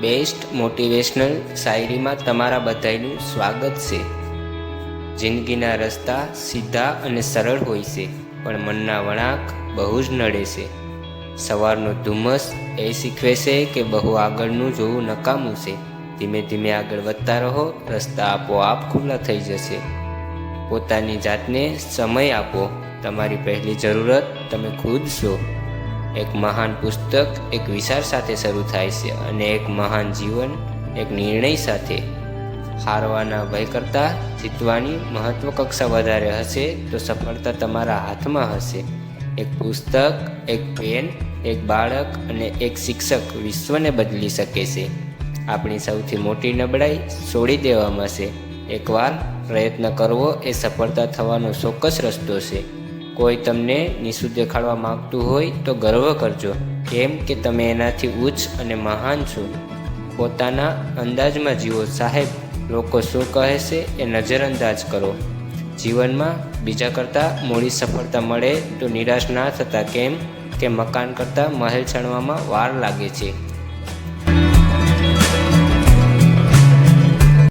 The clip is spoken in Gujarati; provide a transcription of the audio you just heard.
બેસ્ટ મોટિવેશનલ શાયરીમાં તમારા બધાનું સ્વાગત છે. જિંદગીના રસ્તા સીધા અને સરળ હોય છે, પણ મનના વળાંક બહુ જ નડે છે. સવારનો ધુમ્મસ એ શીખવે છે કે બહુ આગળનું જોવું નકામું છે. ધીમે ધીમે આગળ વધતા રહો, રસ્તા આપોઆપ ખુલ્લા થઈ જશે. પોતાની જાતને સમય આપો. તમારી પહેલી જરૂરત તમે ખુદ છો એક મહાન પુસ્તક, એક વિચાર સાથે શરૂ થાય છે અને એક મહાન જીવન, એક નિર્ણય સાથે હારવાના ભય કરતાં જીતવાની મહત્વકક્ષા વધારે હશે તો સફળતા તમારા હાથમાં હશે. એક પુસ્તક, એક પેન, એક બાળક અને એક શિક્ષક વિશ્વને બદલી શકે છે. આપણી સૌથી મોટી નબળાઈ છોડી દેવામાં છે. એકવાર પ્રયત્ન કરવો એ સફળતા થવાનો ચોક્કસ રસ્તો છે. કોઈ તમને નિસુ દેખાડવા માગતું હોય તો ગર્વ કરજો. કેમ કે તમે એનાથી ઉચ્ચ અને મહાન છો. પોતાના અંદાજમાં જીવો. સાહેબ, લોકો શું કહે છે એ નજરઅંદાજ કરો. જીવનમાં બીજા કરતાં મોડી સફળતા મળે તો નિરાશ ના થતા. કેમ કે મકાન કરતાં મહેલ ચણવામાં વાર લાગે છે.